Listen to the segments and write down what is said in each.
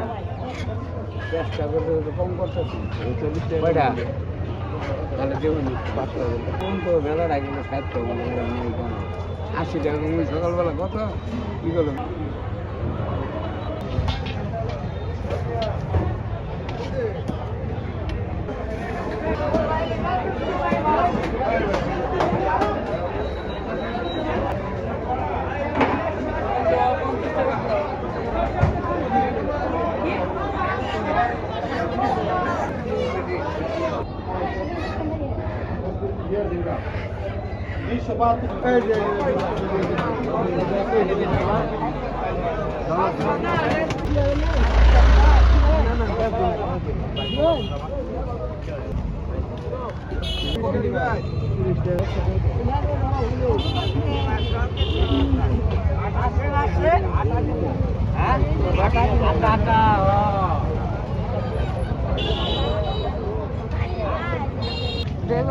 না চেষ্টা করতে কম করতেছি কয়টা তাহলে দেবেন কোন তো এখানে আশি টাকা তুমি সকালবেলা কত? কী আটা আটা আটা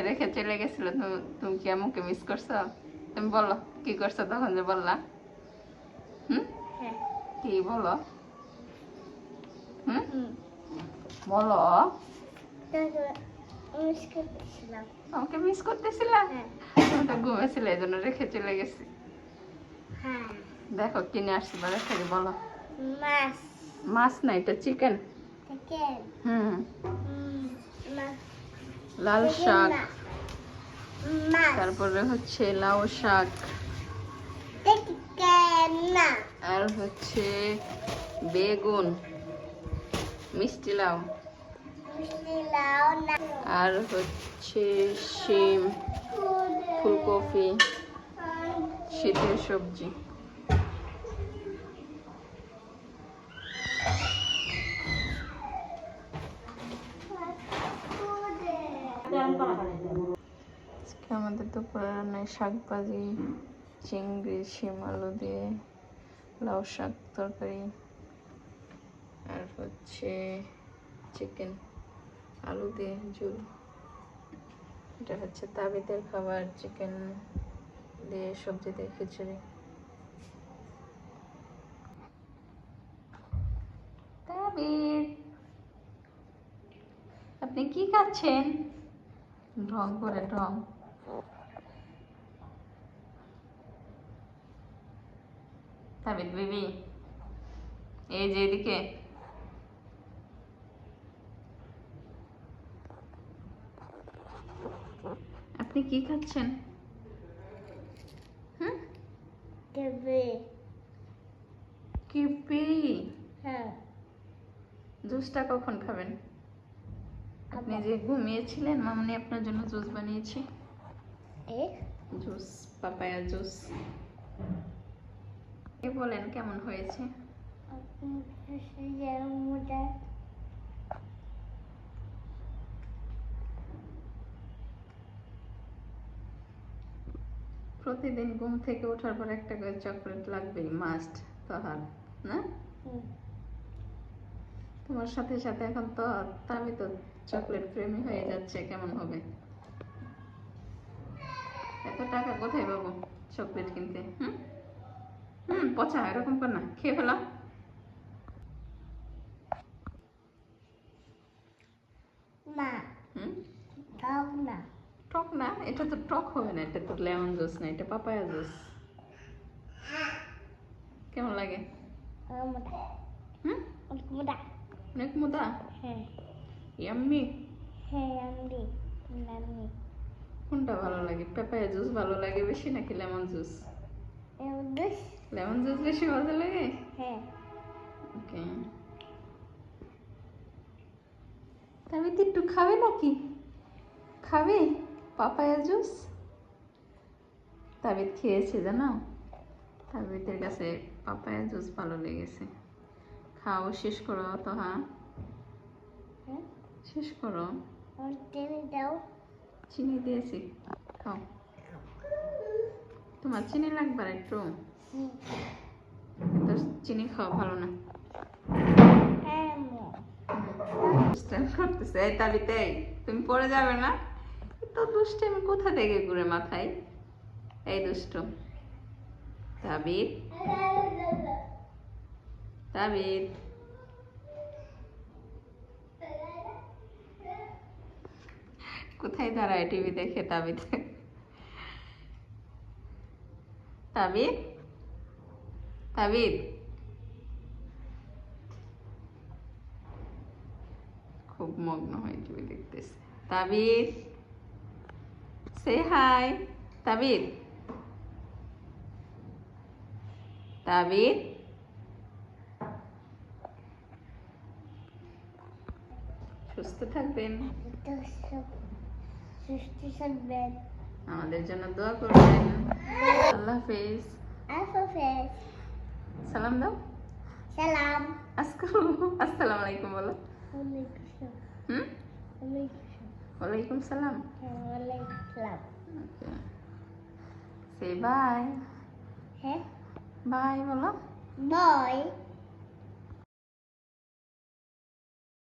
রেখে চলে গেছিল তুমি কি আমাকে মিস করছ তুমি বলো কি করছ তখন যে বললা হুম কি বলো হুম বলো আমাকে মিস করতেছিলা তুমি তো ঘুমেছিলে এই জন্য রেখে চলে গেছি দেখো কিনে আসছি বা রেখে বলো মাছ মাছ না এটা চিকেন হুম লাল শাক। তারপরে হচ্ছে লাউ শাক। আর হচ্ছে বেগুন। মিষ্টি লাউ। আর হচ্ছে শিম ফুলকপি শীতের সবজি। দুপুরে রান্নায় শাক ভাজি চিংড়ি শিম আলু দিয়ে লাউ শাক তরকারি আর হচ্ছে চিকেন আলু দিয়ে ঝোল। এটা হচ্ছে তাবিদের খাবার চিকেন দিয়ে সবজি দিয়ে খিচুড়ি। তাবিদ আপনি কি খাচ্ছেন? ঢং করে ঢং তাবিদ বিবি। এই যে এদিকে। আপনি কি খাচ্ছেন? হুম? কিপি হ্যাঁ। জুসটা কখন খাবেন? আপনি যে ঘুমিয়েছিলেন মামনি আপনার জন্য জুস বানিয়েছি। Juice papaya juice. বলেন কেমন হয়েছে? প্রতিদিন ঘুম থেকে ওঠার পর একটা করে চকলেট লাগবেই মাস্ট তাহার, না? তোমার সাথে সাথে এখন তো আমি তো চকলেট প্রেমী হয়ে যাচ্ছে, কেমন হবে? এত টাকা কোথায় পাবো চকলেট কিনতে, হুম? হুম পচা এরকম কর না খেয়ে না। না। টক না? এটা তো টক হবে না এটা তো লেমন জুস না এটা পাপায়া জুস। কেমন লাগে? অনেক হ্যাঁ। ইয়াম্মি হ্যাঁ কোনটা ভালো লাগে? পেপায়া জুস ভালো লাগে বেশি নাকি লেমন জুস? Lemon juice. বেশি ভালো লাগে? হ্যাঁ। ওকে। তবে একটু খাবে নাকি? খাবে? Papaya juice? তাবিদ খেয়েছে জানো? তাবিদের কাছে পাপায়া জুস ভালো লেগেছে। খাও শেষ করো তো হ্যাঁ? হ্যাঁ। শেষ করো। চিনি দিয়েছি। খাও। তোমার চিনি লাগবে একটু? তো চিনি খাওয়া ভালো না। তাবিতে, তুমি পড়ে যাবে না? তো দুষ্টামি কোথা থেকে ঘুরে মাথায়? এই দুষ্ট। তাবিদ তাবিদ কোথায় দাঁড়ায় টিভি দেখে তাবিদ তাবিদ তাবিদ খুব মগ্ন হয়ে টিভি দেখতেছে। তাবিদ সে হাই তাবিদ তাবিদ সুস্থ থাকবেন? সৃষ্টি থাকবেন। আমাদের জন্য দোয়া করবেন। আল্লাহ হাফেজ। আলফাফেট সালাম দাও। সালাম। আসসালাম আলাইকুম। বলো। হুম? ওয়ালাইকুম সালাম। ওয়ালাইকুম সালাম। হ্যাঁ ওকে। সে বাই হ্যাঁ? বাই বলো। বয়